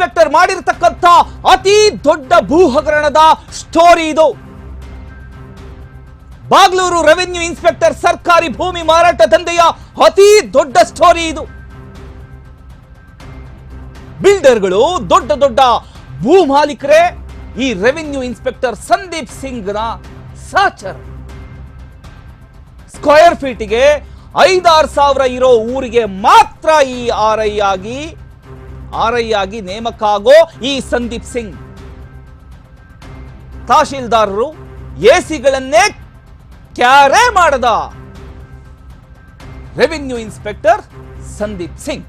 Inspector ಮಾಡಿರ್ತಕ್ಕಂಥ ಅತಿ ದೊಡ್ಡ ಭೂ ಹಗರಣದ ಸ್ಟೋರಿ ಇದು. ಬಾಗ್ಲೂರು ರೆವೆನ್ಯೂ ಇನ್ಸ್ಪೆಕ್ಟರ್ ಸರ್ಕಾರಿ ಭೂಮಿ ಮಾರಾಟ ದಂಧೆಯ ಅತಿ ದೊಡ್ಡ ಸ್ಟೋರಿ ಇದು. ಬಿಲ್ಡರ್ಗಳು ದೊಡ್ಡ ದೊಡ್ಡ ಭೂ ಮಾಲೀಕರೇ ಈ ರೆವೆನ್ಯೂ ಇನ್ಸ್ಪೆಕ್ಟರ್ ಸಂದೀಪ್ ಸಿಂಗ್ನ ಸಾಚರ್ ಸ್ಕ್ವೇರ್ ಫೀಟ್ಗೆ ಐದಾರು ಸಾವಿರ ಇರೋ ಊರಿಗೆ ಮಾತ್ರ ಈ ಆರ್ ಐ ಆಗಿ ಆರ್ ಐ ಆಗಿ ನೇಮಕ ಆಗೋ ಈ ಸಂದೀಪ್ ಸಿಂಗ್. ತಹಶೀಲ್ದಾರರು ಎಸಿಗಳನ್ನೇ ಕ್ಯಾರೆ ಮಾಡದ. Revenue inspector Sandeep Singh.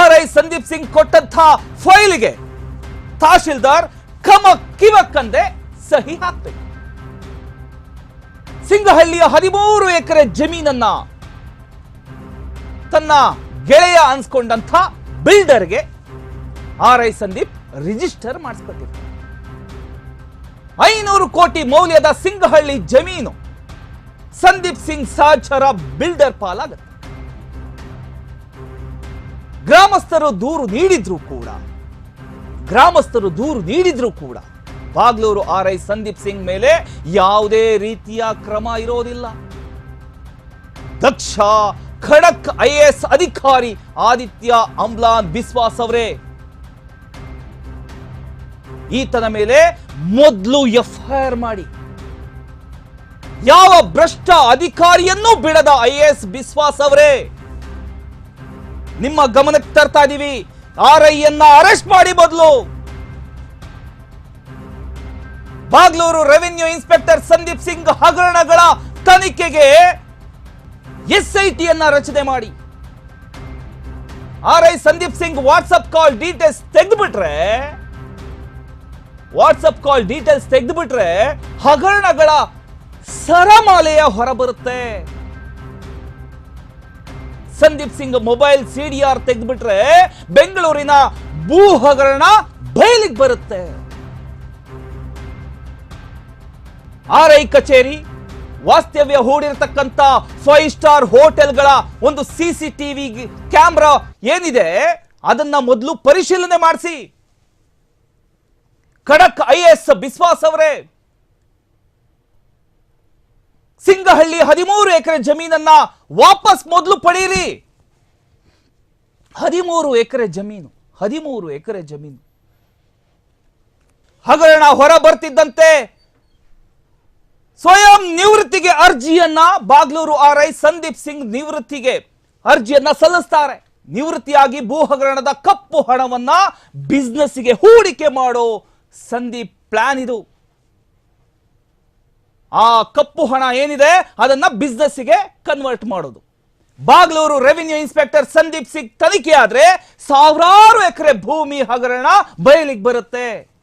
R I Sandeep Singh ಕೊಟ್ಟಂತ ಫೈಲ್ಗೆ ತಹಶೀಲ್ದಾರ್ ಕಮ ಕಿವಕ್ಕಂದೆ ಸಹಿ ಹಾಕ್ಬೇಕು. ಸಿಂಗಹಳ್ಳಿಯ ಹದಿಮೂರು ಎಕರೆ ಜಮೀನನ್ನ ತನ್ನ ಗೆಳೆಯ ಅನ್ಸ್ಕೊಂಡಂಥ ಬಿಲ್ಡರ್ಗೆ ಆರ್ ಐ ಸಂದೀಪ್ ರಿಜಿಸ್ಟರ್ ಮಾಡಿಸ್ಕೊಟ್ಟಿರ್ತಾರೆ ಐನೂರು ಕೋಟಿ ಮೌಲ್ಯದ ಸಿಂಗಹಳ್ಳಿ ಜಮೀನು ಸಂದೀಪ್ ಸಿಂಗ್ ಸಾಚರ ಬಿಲ್ಡರ್ ಪಾಲಾಗುತ್ತೆ. ಗ್ರಾಮಸ್ಥರು ದೂರು ನೀಡಿದ್ರು ಕೂಡ, ಗ್ರಾಮಸ್ಥರು ದೂರು ನೀಡಿದ್ರು ಕೂಡ ಬಾಗ್ಲೂರು ಆರ್ ಐ ಸಂದೀಪ್ ಸಿಂಗ್ ಮೇಲೆ ಯಾವುದೇ ರೀತಿಯ ಕ್ರಮ ಇರೋದಿಲ್ಲ. ದಕ್ಷ ಖಡಕ್ ಐಎಎಸ್ ಅಧಿಕಾರಿ ಆದಿತ್ಯ ಅಂಬ್ಲಾನ್ ಬಿಸ್ವಾಸ್ ಅವರೇ. ಈತನ ಮೇಲೆ ಮೊದಲು ಎಫ್ಐಆರ್ ಮಾಡಿ. ಯಾವ ಭ್ರಷ್ಟ ಅಧಿಕಾರಿಯನ್ನೂ ಬಿಡದ ಐಎಎಸ್ ಎಸ್ ಬಿಸ್ವಾಸ್ ಅವರೇ? ನಿಮ್ಮ ಗಮನಕ್ಕೆ ತರ್ತಾ ಇದೀವಿ. ಆರ್ ಐ ಅರೆಸ್ಟ್ ಮಾಡಿ ಬದಲು ಬಾಗ್ಲೂರು ರೆವಿನ್ಯೂ ಇನ್ಸ್ಪೆಕ್ಟರ್ ಸಂದೀಪ್ ಸಿಂಗ್ ಹಗರಣಗಳ ತನಿಖೆಗೆ ಎಸ್ ಐ ಟಿಯನ್ನ ರಚನೆ ಮಾಡಿ. R I Sandeep Singh WhatsApp call details ತೆಗೆದ್ಬಿಟ್ರೆ, WhatsApp call details ತೆಗೆದ್ಬಿಟ್ರೆ ಹಗರಣಗಳ ಸರಮಾಲೆಯ ಹೊರಬರುತ್ತೆ ಸಂದೀಪ್ ಸಿಂಗ್ ಮೊಬೈಲ್ ಸಿಡಿಆರ್ ತೆಗೆದ್ಬಿಟ್ರೆ ಬೆಂಗಳೂರಿನ ಭೂ ಹಗರಣ ಬಯಲಿಗೆ ಬರುತ್ತೆ. ಆರ್ ಐ ಕಚೇರಿ ವಾಸ್ತವ್ಯ ಹೂಡಿರತಕ್ಕಂತ ಫೈವ್ ಸ್ಟಾರ್ ಹೋಟೆಲ್ಗಳ ಒಂದು ಸಿ ಸಿ ಟಿವಿ ಕ್ಯಾಮ್ರಾ ಏನಿದೆ, ಅದನ್ನ ಮೊದಲು ಪರಿಶೀಲನೆ ಮಾಡಿಸಿ. ಖಡಕ್ ಐ ಎಸ್ ಬಿಸ್ವಾಸ್ ಅವರೇ. ಸಿಂಗಹಳ್ಳಿ ಹದಿಮೂರು ಎಕರೆ ಜಮೀನನ್ನ ವಾಪಸ್ ಮೊದಲು ಪಡೆಯಿರಿ. ಹದಿಮೂರು ಎಕರೆ ಜಮೀನು, ಹದಿಮೂರು ಎಕರೆ ಜಮೀನು. ಹಗರಣ ಹೊರ ಬರ್ತಿದ್ದಂತೆ ನಿವೃತ್ತಿಗೆ ಅರ್ಜಿಯನ್ನ ಬಾಗ್ಲೂರು ಆರ್ ಐ ಸಂದೀಪ್ ಸಿಂಗ್ ನಿವೃತ್ತಿಗೆ ಅರ್ಜಿಯನ್ನ ಸಲ್ಲಿಸ್ತಾರೆ. ನಿವೃತ್ತಿಯಾಗಿ ಭೂ ಹಗರಣದ ಕಪ್ಪು ಹಣವನ್ನ ಬಿಸ್ನೆಸ್ಗೆ ಹೂಡಿಕೆ ಮಾಡೋ ಸಂದೀಪ್ ಪ್ಲಾನ್ ಇದು. ಆ ಕಪ್ಪು ಹಣ ಏನಿದೆ ಅದನ್ನ ಬಿಸ್ನೆಸ್ಗೆ ಕನ್ವರ್ಟ್ ಮಾಡೋದು. ಬಾಗ್ಲೂರು ರೆವಿನ್ಯೂ ಇನ್ಸ್ಪೆಕ್ಟರ್ ಸಂದೀಪ್ ಸಿಂಗ್ ತನಿಖೆ ಆದ್ರೆ ಸಾವಿರಾರು ಎಕರೆ ಭೂಮಿ ಹಗರಣ ಬಯಲಿಗೆ ಬರುತ್ತೆ.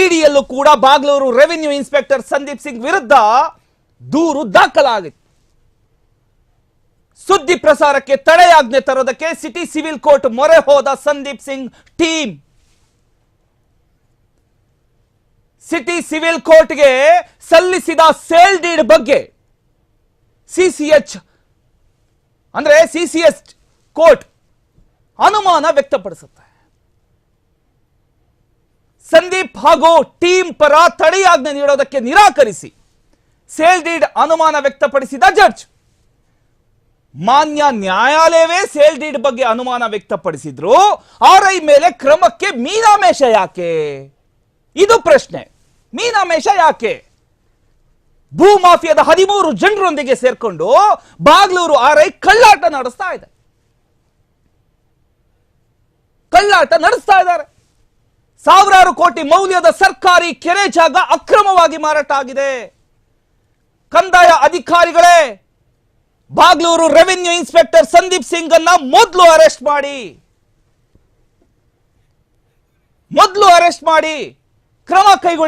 ಇಡಿಯಲ್ಲೂ ಕೂಡ ಬಾಗ್ಲೂರು ರೆವಿನ್ಯೂ ಇನ್ಸ್ಪೆಕ್ಟರ್ ಸಂದೀಪ್ ಸಿಂಗ್ ವಿರುದ್ಧ ದೂರು ದಾಖಲಾಗಿತ್ತು. ಸುದ್ದಿ ಪ್ರಸಾರಕ್ಕೆ ತಡೆಯಾಜ್ಞೆ ತರೋದಕ್ಕೆ ಸಿಟಿ ಸಿವಿಲ್ ಕೋರ್ಟ್ ಮೊರೆ ಹೋದ Sandeep Singh team. City civil ಕೋರ್ಟ್ಗೆ ಸಲ್ಲಿಸಿದ ಸೇಲ್ ಡೀಡ್ ಬಗ್ಗೆ ಸಿಸಿಎಚ್ ಅಂದ್ರೆ ಸಿಸಿಎಸ್ ಕೋರ್ಟ್ ಅನುಮಾನ ವ್ಯಕ್ತಪಡಿಸುತ್ತೆ. ಸಂದೀಪ್ ಹಾಗೂ ಟೀಮ್ ಪರ ತಡೆಯಾಜ್ಞೆ ನೀಡೋದಕ್ಕೆ ನಿರಾಕರಿಸಿ. ಸೇಲ್ ಡೀಡ್ ಅನುಮಾನ ವ್ಯಕ್ತಪಡಿಸಿದ ಜಡ್ಜ್. ಮಾನ್ಯ ನ್ಯಾಯಾಲಯವೇ ಸೇಲ್ ಡೀಡ್ ಬಗ್ಗೆ ಅನುಮಾನ ವ್ಯಕ್ತಪಡಿಸಿದ್ರು ಆರ್ ಐ ಮೇಲೆ ಕ್ರಮಕ್ಕೆ ಮೀನಾಮೇಶ ಯಾಕೆ? ಇದು ಪ್ರಶ್ನೆ. ಮೀನಾಮೇಷ ಯಾಕೆ? ಭೂ ಮಾಫಿಯಾದ ಹದಿಮೂರು ಜನರೊಂದಿಗೆ ಸೇರ್ಕೊಂಡು ಬಾಗ್ಲೂರು ಆರ್ ಐ ಕಳ್ಳಾಟ ನಡೆಸ್ತಾ ಇದೆ. ಕಳ್ಳಾಟ ನಡೆಸ್ತಾ ಇದ್ದಾರೆ. ಸಾವಿರಾರು ಕೋಟಿ ಮೌಲ್ಯದ ಸರ್ಕಾರಿ ಕೆರೆ ಜಾಗ ಅಕ್ರಮವಾಗಿ ಮಾರಾಟ ಆಗಿದೆ. ಕಂದಾಯ ಅಧಿಕಾರಿಗಳೇ, ಬಾಗ್ಲೂರು ರೆವಿನ್ಯೂ ಇನ್ಸ್ಪೆಕ್ಟರ್ ಸಂದೀಪ್ ಸಿಂಗ್ ಅನ್ನ ಮೊದಲು ಅರೆಸ್ಟ್ ಮಾಡಿ. ಮೊದಲು ಅರೆಸ್ಟ್ ಮಾಡಿ. ಕ್ರಮ ಕೈಗೊಳ್ಳಿ.